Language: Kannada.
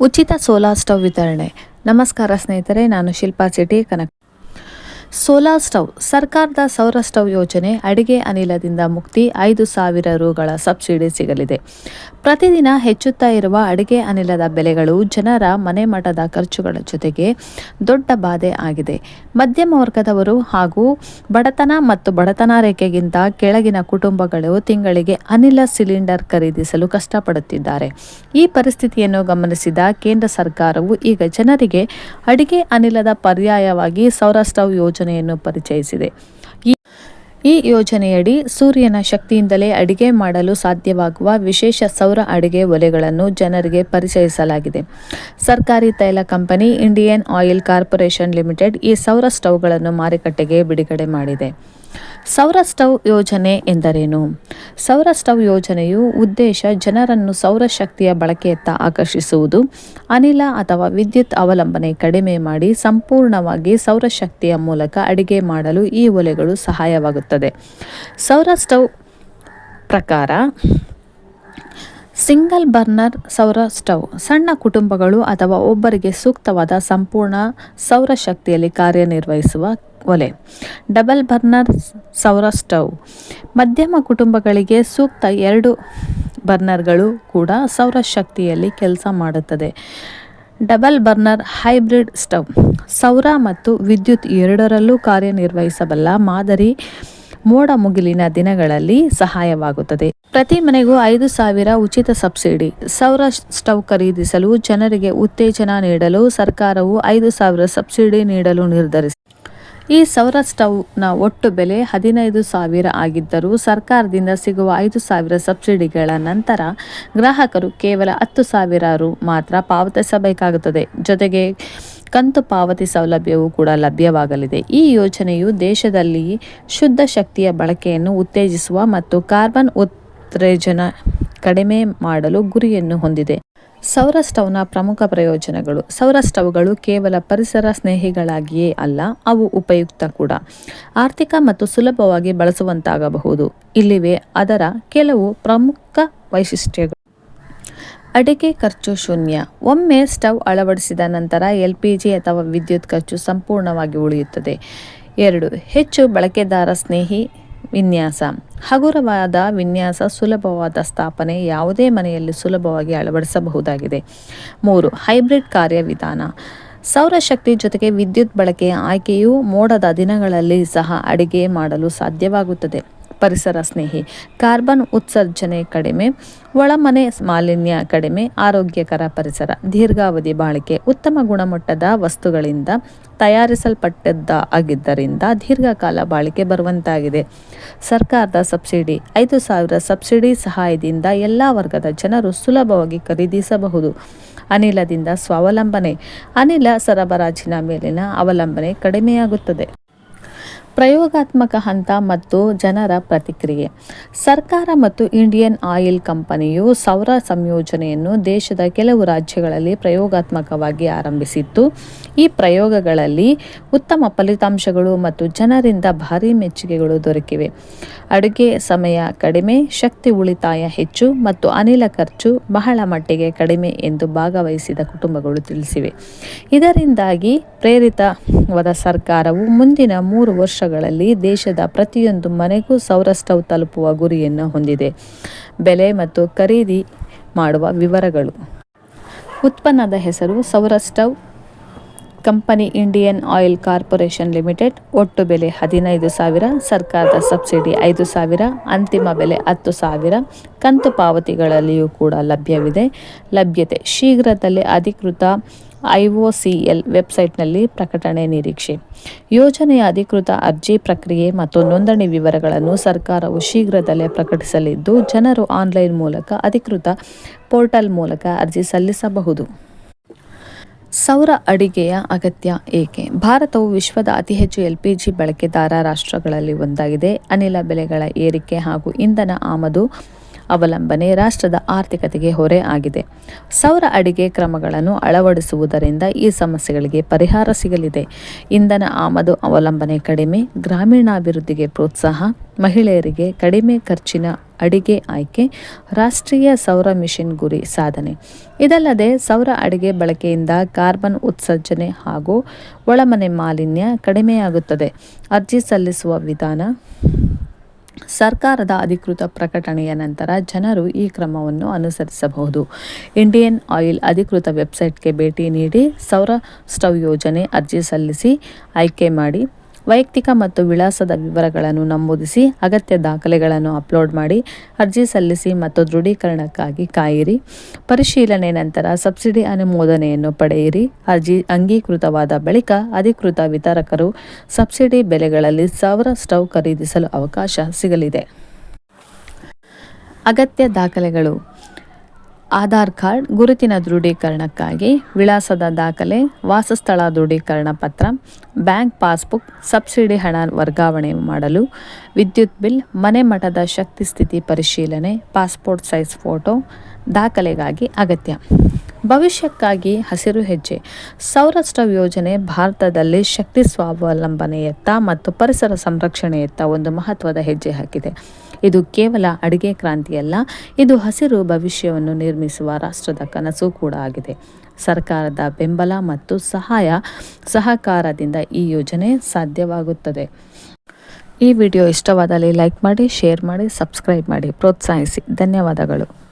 ಉಚಿತ ಸೋಲಾರ್ ಸ್ಟವ್ ವಿತರಣೆ. ನಮಸ್ಕಾರ ಸ್ನೇಹಿತರೆ ನಾನು Shilpa city Kanaka. Solar stove ಸರ್ಕಾರದ ಸೌರ ಸ್ಟವ್ ಯೋಜನೆ ಅಡಿಗೆ ಅನಿಲದಿಂದ ಮುಕ್ತಿ ಐದು ಸಾವಿರ ರುಗಳ ಸಬ್ಸಿಡಿ ಸಿಗಲಿದೆ. ಪ್ರತಿದಿನ ಹೆಚ್ಚುತ್ತಾ ಇರುವ ಅಡಿಗೆ ಅನಿಲದ ಬೆಲೆಗಳು ಜನರ ಮನೆ ಮಠದ ಖರ್ಚುಗಳ ಜೊತೆಗೆ ದೊಡ್ಡ ಬಾಧೆ ಆಗಿದೆ. ಮಧ್ಯಮ ವರ್ಗದವರು ಹಾಗೂ ಬಡತನ ಮತ್ತು ಬಡತನ ರೇಖೆಗಿಂತ ಕೆಳಗಿನ ಕುಟುಂಬಗಳು ತಿಂಗಳಿಗೆ ಅನಿಲ ಸಿಲಿಂಡರ್ ಖರೀದಿಸಲು ಕಷ್ಟಪಡುತ್ತಿದ್ದಾರೆ. ಈ ಪರಿಸ್ಥಿತಿಯನ್ನು ಗಮನಿಸಿದ ಕೇಂದ್ರ ಸರ್ಕಾರವು ಈಗ ಜನರಿಗೆ ಅಡಿಗೆ ಅನಿಲದ ಪರ್ಯಾಯವಾಗಿ ಸೌರ ಸ್ಟವ್ ಯೋಜನೆಯನ್ನು ಪರಿಚಯಿಸಿದೆ. ಈ ಯೋಜನೆಯಡಿ ಸೂರ್ಯನ ಶಕ್ತಿಯಿಂದಲೇ ಅಡಿಗೆ ಮಾಡಲು ಸಾಧ್ಯವಾಗುವ ವಿಶೇಷ ಸೌರ ಅಡಿಗೆ ಒಲೆಗಳನ್ನು ಜನರಿಗೆ ಪರಿಚಯಿಸಲಾಗಿದೆ. ಸರ್ಕಾರಿ ತೈಲ company Indian oil corporation limited ಈ ಸೌರ ಸ್ಟವ್ಗಳನ್ನು ಮಾರುಕಟ್ಟೆಗೆ ಬಿಡುಗಡೆ ಮಾಡಿದೆ. ಸೌರ ಸ್ಟವ್ ಯೋಜನೆ ಎಂದರೇನು? ಸೌರ ಸ್ಟವ್ ಯೋಜನೆಯು ಉದ್ದೇಶ ಜನರನ್ನು ಸೌರಶಕ್ತಿಯ ಬಳಕೆಯತ್ತ ಆಕರ್ಷಿಸುವುದು. ಅನಿಲ ಅಥವಾ ವಿದ್ಯುತ್ ಅವಲಂಬನೆ ಕಡಿಮೆ ಮಾಡಿ ಸಂಪೂರ್ಣವಾಗಿ ಸೌರಶಕ್ತಿಯ ಮೂಲಕ ಅಡಿಗೆ ಮಾಡಲು ಈ ಒಲೆಗಳು ಸಹಾಯವಾಗುತ್ತದೆ. ಸೌರ ಸ್ಟವ್ ಪ್ರಕಾರ ಸಿಂಗಲ್ ಬರ್ನರ್ ಸೌರ ಸ್ಟವ್, ಸಣ್ಣ ಕುಟುಂಬಗಳು ಅಥವಾ ಒಬ್ಬರಿಗೆ ಸೂಕ್ತವಾದ ಸಂಪೂರ್ಣ ಸೌರಶಕ್ತಿಯಲ್ಲಿ ಕಾರ್ಯನಿರ್ವಹಿಸುವ ಒಲೆ. ಡಬಲ್ ಬರ್ನರ್ ಸೌರ ಸ್ಟವ್. ಮಧ್ಯಮ ಕುಟುಂಬಗಳಿಗೆ ಸೂಕ್ತ ಎರಡು ಬರ್ನರ್ಗಳು ಕೂಡ ಸೌರಶಕ್ತಿಯಲ್ಲಿ ಕೆಲಸ ಮಾಡುತ್ತದೆ. Double burner hybrid stove. ಸೌರ ಮತ್ತು ವಿದ್ಯುತ್ ಎರಡರಲ್ಲೂ ಕಾರ್ಯನಿರ್ವಹಿಸಬಲ್ಲ ಮಾದರಿ ಮೋಡ ಮುಗಿಲಿನ ದಿನಗಳಲ್ಲಿ ಸಹಾಯವಾಗುತ್ತದೆ. ಪ್ರತಿ ಮನೆಗೂ ಐದು ಸಾವಿರ ಉಚಿತ ಸಬ್ಸಿಡಿ. ಸೌರ ಸ್ಟವ್ ಖರೀದಿಸಲು ಜನರಿಗೆ ಉತ್ತೇಜನ ನೀಡಲು ಸರ್ಕಾರವು ಐದು ಸಾವಿರ ಸಬ್ಸಿಡಿ ನೀಡಲು ನಿರ್ಧರಿಸಿದೆ ಈ ಸೌರ ಸ್ಟವ್ನ ಒಟ್ಟು ಬೆಲೆ ಹದಿನೈದು ಸಾವಿರ ಆಗಿದ್ದರೂ ಸರ್ಕಾರದಿಂದ ಸಿಗುವ ಐದು ಸಾವಿರ ಸಬ್ಸಿಡಿಗಳ ನಂತರ ಗ್ರಾಹಕರು ಕೇವಲ ಹತ್ತು ಸಾವಿರ ರು ಮಾತ್ರ ಪಾವತಿಸಬೇಕಾಗುತ್ತದೆ. ಜೊತೆಗೆ ಕಂತು ಪಾವತಿ ಸೌಲಭ್ಯವೂ ಕೂಡ ಲಭ್ಯವಾಗಲಿದೆ. ಈ ಯೋಜನೆಯು ದೇಶದಲ್ಲಿ ಶುದ್ಧ ಶಕ್ತಿಯ ಬಳಕೆಯನ್ನು ಉತ್ತೇಜಿಸುವ ಮತ್ತು ಕಾರ್ಬನ್ ಉತ್ಸರ್ಜನ ಕಡಿಮೆ ಮಾಡಲು ಗುರಿಯನ್ನು ಹೊಂದಿದೆ. ಸೌರ ಸ್ಟವ್ನ ಪ್ರಮುಖ ಪ್ರಯೋಜನಗಳು. ಸೌರ ಸ್ಟವ್ಗಳು ಕೇವಲ ಪರಿಸರ ಸ್ನೇಹಿಗಳಾಗಿಯೇ ಅಲ್ಲ, ಅವು ಉಪಯುಕ್ತ ಕೂಡ. ಆರ್ಥಿಕ ಮತ್ತು ಸುಲಭವಾಗಿ ಬಳಸುವಂತಾಗಬಹುದು. ಇಲ್ಲಿವೆ ಅದರ ಕೆಲವು ಪ್ರಮುಖ ವೈಶಿಷ್ಟ್ಯಗಳು. ಅಡಿಕೆ ಖರ್ಚು ಶೂನ್ಯ. ಒಮ್ಮೆ ಸ್ಟವ್ ಅಳವಡಿಸಿದ ನಂತರ ಎಲ್ ಪಿ ಜಿ ಅಥವಾ ವಿದ್ಯುತ್ ಖರ್ಚು ಸಂಪೂರ್ಣವಾಗಿ ಉಳಿಯುತ್ತದೆ. ಎರಡು, ಹೆಚ್ಚು ಬಳಕೆದಾರ ಸ್ನೇಹಿ ವಿನ್ಯಾಸ. ಹಗುರವಾದ ವಿನ್ಯಾಸ, ಸುಲಭವಾದ ಸ್ಥಾಪನೆ ಯಾವುದೇ ಮನೆಯಲ್ಲಿ ಸುಲಭವಾಗಿ ಅಳವಡಿಸಬಹುದಾಗಿದೆ. ಮೂರು, ಹೈಬ್ರಿಡ್ ಕಾರ್ಯವಿಧಾನ. ಸೌರಶಕ್ತಿ ಜೊತೆಗೆ ವಿದ್ಯುತ್ ಬಳಕೆಯ ಆಯ್ಕೆಯು ಮೋಡದ ದಿನಗಳಲ್ಲಿ ಸಹ ಅಡಿಗೆ ಮಾಡಲು ಸಾಧ್ಯವಾಗುತ್ತದೆ. ಪರಿಸರ ಸ್ನೇಹಿ, ಕಾರ್ಬನ್ ಉತ್ಸರ್ಜನೆ ಕಡಿಮೆ, ಒಳಮನೆ ಮಾಲಿನ್ಯ ಕಡಿಮೆ, ಆರೋಗ್ಯಕರ ಪರಿಸರ, ದೀರ್ಘಾವಧಿ ಬಾಳಿಕೆ, ಉತ್ತಮ ಗುಣಮಟ್ಟದ ವಸ್ತುಗಳಿಂದ ತಯಾರಿಸಲ್ಪಟ್ಟದ್ದ ಆಗಿದ್ದರಿಂದ ದೀರ್ಘಕಾಲ ಬಾಳಿಕೆ ಬರುವಂತಾಗಿದೆ. ಸರ್ಕಾರದ ಸಬ್ಸಿಡಿ, ಐದು ಸಾವಿರ ಸಬ್ಸಿಡಿ ಸಹಾಯದಿಂದ ಎಲ್ಲ ವರ್ಗದ ಜನರು ಸುಲಭವಾಗಿ ಖರೀದಿಸಬಹುದು. ಅನಿಲದಿಂದ ಸ್ವಾವಲಂಬನೆ, ಅನಿಲ ಸರಬರಾಜಿನ ಮೇಲಿನ ಅವಲಂಬನೆ ಕಡಿಮೆಯಾಗುತ್ತದೆ. ಪ್ರಯೋಗಾತ್ಮಕ ಹಂತ ಮತ್ತು ಜನರ ಪ್ರತಿಕ್ರಿಯೆ. ಸರ್ಕಾರ ಮತ್ತು ಇಂಡಿಯನ್ ಆಯಿಲ್ ಕಂಪನಿಯು ಸೌರ ಸಂಯೋಜನೆಯನ್ನು ದೇಶದ ಕೆಲವು ರಾಜ್ಯಗಳಲ್ಲಿ ಪ್ರಯೋಗಾತ್ಮಕವಾಗಿ ಆರಂಭಿಸಿತ್ತು. ಈ ಪ್ರಯೋಗಗಳಲ್ಲಿ ಉತ್ತಮ ಫಲಿತಾಂಶಗಳು ಮತ್ತು ಜನರಿಂದ ಭಾರೀ ಮೆಚ್ಚುಗೆಗಳು ದೊರಕಿವೆ. ಅಡುಗೆ ಸಮಯ ಕಡಿಮೆ, ಶಕ್ತಿ ಉಳಿತಾಯ ಹೆಚ್ಚು ಮತ್ತು ಅನಿಲ ಖರ್ಚು ಬಹಳ ಮಟ್ಟಿಗೆ ಕಡಿಮೆ ಎಂದು ಭಾಗವಹಿಸಿದ ಕುಟುಂಬಗಳು ತಿಳಿಸಿವೆ. ಇದರಿಂದಾಗಿ ಪ್ರೇರಿತವಾದ ಸರ್ಕಾರವು ಮುಂದಿನ ಮೂರು ವರ್ಷಗಳಲ್ಲಿ ದೇಶದ ಪ್ರತಿಯೊಂದು ಮನೆಗೂ ಸೌರ ಸ್ಟವ್ ತಲುಪುವ ಗುರಿಯನ್ನು ಹೊಂದಿದೆ. ಬೆಲೆ ಮತ್ತು ಖರೀದಿ ಮಾಡುವ ವಿವರಗಳು. ಉತ್ಪನ್ನದ ಹೆಸರು ಸೌರ stove. Company Indian oil corporation limited ಒಟ್ಟು ಬೆಲೆ ಹದಿನೈದು ಸಾವಿರ, ಸರ್ಕಾರದ ಸಬ್ಸಿಡಿ ಐದು ಸಾವಿರ, ಅಂತಿಮ ಬೆಲೆ ಹತ್ತು ಸಾವಿರ. ಕಂತು ಪಾವತಿಗಳಲ್ಲಿಯೂ ಕೂಡ ಲಭ್ಯವಿದೆ. ಲಭ್ಯತೆ ಶೀಘ್ರದಲ್ಲೇ ಅಧಿಕೃತ ಐ ಒ ಸಿ ಎಲ್ ವೆಬ್ಸೈಟ್ನಲ್ಲಿ ಪ್ರಕಟಣೆ ನಿರೀಕ್ಷೆ. ಯೋಜನೆಯ ಅಧಿಕೃತ ಅರ್ಜಿ ಪ್ರಕ್ರಿಯೆ ಮತ್ತು ನೋಂದಣಿ ವಿವರಗಳನ್ನು ಸರ್ಕಾರವು ಶೀಘ್ರದಲ್ಲೇ ಪ್ರಕಟಿಸಲಿದ್ದು, ಜನರು ಆನ್ಲೈನ್ ಮೂಲಕ ಅಧಿಕೃತ ಪೋರ್ಟಲ್ ಮೂಲಕ ಅರ್ಜಿ ಸಲ್ಲಿಸಬಹುದು. ಸೌರ ಅಡಿಗೆಯ ಅಗತ್ಯ ಏಕೆ? ಭಾರತವು ವಿಶ್ವದ ಅತಿ ಹೆಚ್ಚು ಎಲ್ ಪಿ ಜಿ ಬಳಕೆದಾರ ರಾಷ್ಟ್ರಗಳಲ್ಲಿ ಒಂದಾಗಿದೆ. ಅನಿಲ ಬೆಲೆಗಳ ಏರಿಕೆ ಹಾಗೂ ಇಂಧನ ಆಮದು ಅವಲಂಬನೆ ರಾಷ್ಟ್ರದ ಆರ್ಥಿಕತೆಗೆ ಹೊರೆ ಆಗಿದೆ. ಸೌರ ಅಡಿಗೆ ಕ್ರಮಗಳನ್ನು ಅಳವಡಿಸುವುದರಿಂದ ಈ ಸಮಸ್ಯೆಗಳಿಗೆ ಪರಿಹಾರ ಸಿಗಲಿದೆ. ಇಂಧನ ಆಮದು ಅವಲಂಬನೆ ಕಡಿಮೆ, ಗ್ರಾಮೀಣಾಭಿವೃದ್ಧಿಗೆ ಪ್ರೋತ್ಸಾಹ, ಮಹಿಳೆಯರಿಗೆ ಕಡಿಮೆ ಖರ್ಚಿನ ಅಡಿಗೆ ಆಯ್ಕೆ, ರಾಷ್ಟ್ರೀಯ ಸೌರ ಮಿಷನ್ ಗುರಿ ಸಾಧನೆ. ಇದಲ್ಲದೆ ಸೌರ ಅಡಿಗೆ ಬಳಕೆಯಿಂದ ಕಾರ್ಬನ್ ಉತ್ಸರ್ಜನೆ ಹಾಗೂ ಒಳಮನೆ ಮಾಲಿನ್ಯ ಕಡಿಮೆಯಾಗುತ್ತದೆ. ಅರ್ಜಿ ಸಲ್ಲಿಸುವ ವಿಧಾನ ಸರ್ಕಾರದ ಅಧಿಕೃತ ಪ್ರಕಟಣೆಯ ನಂತರ ಜನರು ಈ ಕ್ರಮವನ್ನು ಅನುಸರಿಸಬಹುದು. ಇಂಡಿಯನ್ ಆಯಿಲ್ ಅಧಿಕೃತ ವೆಬ್ಸೈಟ್ಗೆ ಭೇಟಿ ನೀಡಿ ಸೌರ ಸ್ಟವ್ ಯೋಜನೆ ಅರ್ಜಿ ಸಲ್ಲಿಸಿ ಆಯ್ಕೆ ಮಾಡಿ ವೈಯಕ್ತಿಕ ಮತ್ತು ವಿಳಾಸದ ವಿವರಗಳನ್ನು ನಮೂದಿಸಿ ಅಗತ್ಯ ದಾಖಲೆಗಳನ್ನು ಅಪ್ಲೋಡ್ ಮಾಡಿ ಅರ್ಜಿ ಸಲ್ಲಿಸಿ ಮತ್ತು ದೃಢೀಕರಣಕ್ಕಾಗಿ ಕಾಯಿರಿ. ಪರಿಶೀಲನೆ ನಂತರ ಸಬ್ಸಿಡಿ ಅನುಮೋದನೆಯನ್ನು ಪಡೆಯಿರಿ. ಅರ್ಜಿ ಅಂಗೀಕೃತವಾದ ಬಳಿಕ ಅಧಿಕೃತ ವಿತರಕರು ಸಬ್ಸಿಡಿ ಬೆಲೆಗಳಲ್ಲಿ ಸೌರ ಸ್ಟವ್ ಖರೀದಿಸಲು ಅವಕಾಶ ಸಿಗಲಿದೆ. ಅಗತ್ಯ ದಾಖಲೆಗಳು. ಆಧಾರ್ ಕಾರ್ಡ್, ಗುರುತಿನ ದೃಢೀಕರಣಕ್ಕಾಗಿ ವಿಳಾಸದ ದಾಖಲೆ, ವಾಸಸ್ಥಳ ದೃಢೀಕರಣ ಪತ್ರ, ಬ್ಯಾಂಕ್ ಪಾಸ್ಬುಕ್, ಸಬ್ಸಿಡಿ ಹಣ ವರ್ಗಾವಣೆ ಮಾಡಲು, ವಿದ್ಯುತ್ ಬಿಲ್, ಮನೆ ಮಠದ ಶಕ್ತಿ ಸ್ಥಿತಿ ಪರಿಶೀಲನೆ, ಪಾಸ್ಪೋರ್ಟ್ ಸೈಜ್ ಫೋಟೋ ದಾಖಲೆಗಾಗಿ ಅಗತ್ಯ. ಭವಿಷ್ಯಕ್ಕಾಗಿ ಹಸಿರು ಹೆಜ್ಜೆ. ಸೌರಾಷ್ಟ್ರ ಯೋಜನೆ ಭಾರತದಲ್ಲಿ ಶಕ್ತಿ ಸ್ವಾವಲಂಬನೆಯತ್ತ ಮತ್ತು ಪರಿಸರ ಸಂರಕ್ಷಣೆಯತ್ತ ಒಂದು ಮಹತ್ವದ ಹೆಜ್ಜೆ ಹಾಕಿದೆ. ಇದು ಕೇವಲ ಅಡುಗೆ ಕ್ರಾಂತಿಯಲ್ಲ ಇದು ಹಸಿರು ಭವಿಷ್ಯವನ್ನು ನಿರ್ಮಿಸುವ ರಾಷ್ಟ್ರದ ಕನಸು ಕೂಡ ಆಗಿದೆ. ಸರ್ಕಾರದ ಬೆಂಬಲ ಮತ್ತು ಸಹಾಯ ಸಹಕಾರದಿಂದ ಈ ಯೋಜನೆ ಸಾಧ್ಯವಾಗುತ್ತದೆ. ಈ ವಿಡಿಯೋ ಇಷ್ಟವಾದಲ್ಲಿ ಲೈಕ್ ಮಾಡಿ, ಶೇರ್ ಮಾಡಿ, ಸಬ್ಸ್ಕ್ರೈಬ್ ಮಾಡಿ, ಪ್ರೋತ್ಸಾಹಿಸಿ. ಧನ್ಯವಾದಗಳು.